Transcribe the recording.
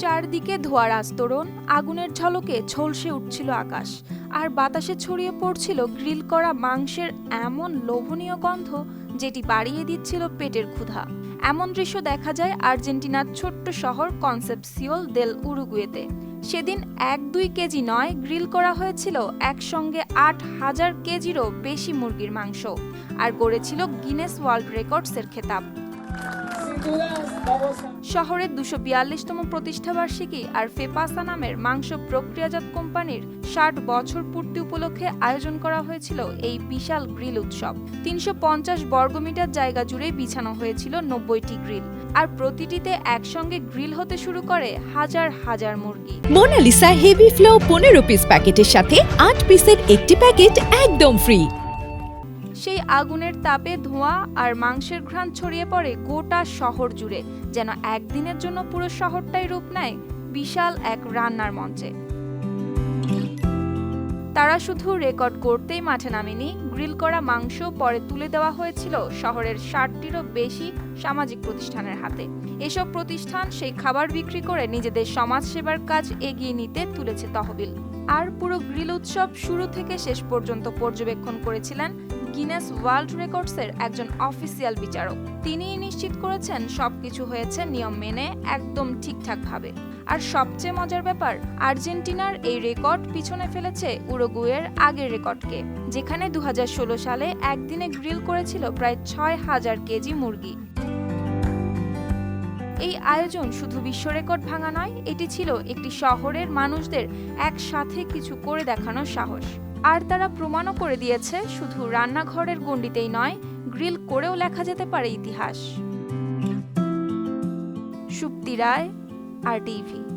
চারদিকে ধোয়ার আস্তরণ, আগুনের ঝলকে ঝলসে উঠছিল আকাশ, আর বাতাসে ছড়িয়ে পড়ছিল গ্রিল করা মাংসের এমন লোভনীয় গন্ধ যেটি বাড়িয়ে দিচ্ছিল পেটের ক্ষুধা। এমন দৃশ্য দেখা যায় আর্জেন্টিনার ছোট্ট শহর কনসেপসিওল দেল উরুগুয়েতে। সেদিন এক দুই কেজি নয় গ্রিল করা হয়েছিল একসঙ্গে আট হাজার কেজিরও বেশি মুরগির মাংস, আর গড়েছিল গিনেস ওয়ার্ল্ড রেকর্ডসের খেতাব। শহরের দুশো বিয়াল্লিশতম প্রতিষ্ঠাবার্ষিকী আর ফেপাসা নামের মাংস প্রক্রিয়াজাত কোম্পানির ষাট বছর পূর্তি উপলক্ষে আয়োজন করা হয়েছিল এই বিশাল গ্রিল উৎসব। তিনশো পঞ্চাশ বর্গমিটার জায়গা জুড়ে বিছানো হয়েছিল নব্বইটি গ্রিল। আর প্রতিটিতে একসঙ্গে গ্রিল হতে শুরু করে হাজার হাজার মুরগি। মোনালিসা হেভি ফ্লো পনেরো পিস প্যাকেটের সাথে আট পিসের একটি প্যাকেট একদম ফ্রি। সেই আগুনের তাপে ধোঁয়া আর মাংসের ঘ্রাণ ছড়িয়ে পড়ে গোটা শহর জুড়ে, যেন একদিনের জন্য পুরো শহরটাই রূপ নেয় বিশাল এক রান্নার মঞ্চে। তারা শুধু রেকর্ড করতেই মাঠে নামেনি, গ্রিল করা মাংস পরে তুলে দেওয়া হয়েছিল শহরের ষাটটিরও বেশি সামাজিক প্রতিষ্ঠানের হাতে। এসব প্রতিষ্ঠান সেই খাবার বিক্রি করে নিজেদের সমাজসেবার কাজ এগিয়ে নিতে তুলেছে তহবিল। আর পুরো গ্রিল উৎসব শুরু থেকে শেষ পর্যন্ত পর্যবেক্ষণ করেছিলেন গিনেস ওয়ার্ল্ড রেকর্ডসের একজন অফিসিয়াল বিচারক। তিনিই নিশ্চিত করেছেন সবকিছু হয়েছে নিয়ম মেনে একদম ঠিকঠাকভাবে। আর সবচেয়ে মজার ব্যাপার, আর্জেন্টিনার এই রেকর্ড পিছনে ফেলেছে উরুগুয়ের আগের রেকর্ডকে, যেখানে দু হাজার ষোলো সালে একদিনে গ্রিল করেছিল প্রায় ছয় হাজার কেজি মুরগি। এই আয়োজন শুধু বিশ্ব রেকর্ড ভাঙা নয়, এটি ছিল একটি শহরের মানুষদের একসাথে কিছু করে দেখানোর সাহস। আর তারা প্রমাণও করে দিয়েছে, শুধু রান্নাঘরের গণ্ডিতেই নয়, গ্রিল করেও লেখা যেতে পারে ইতিহাস। Supti Roy, R TV.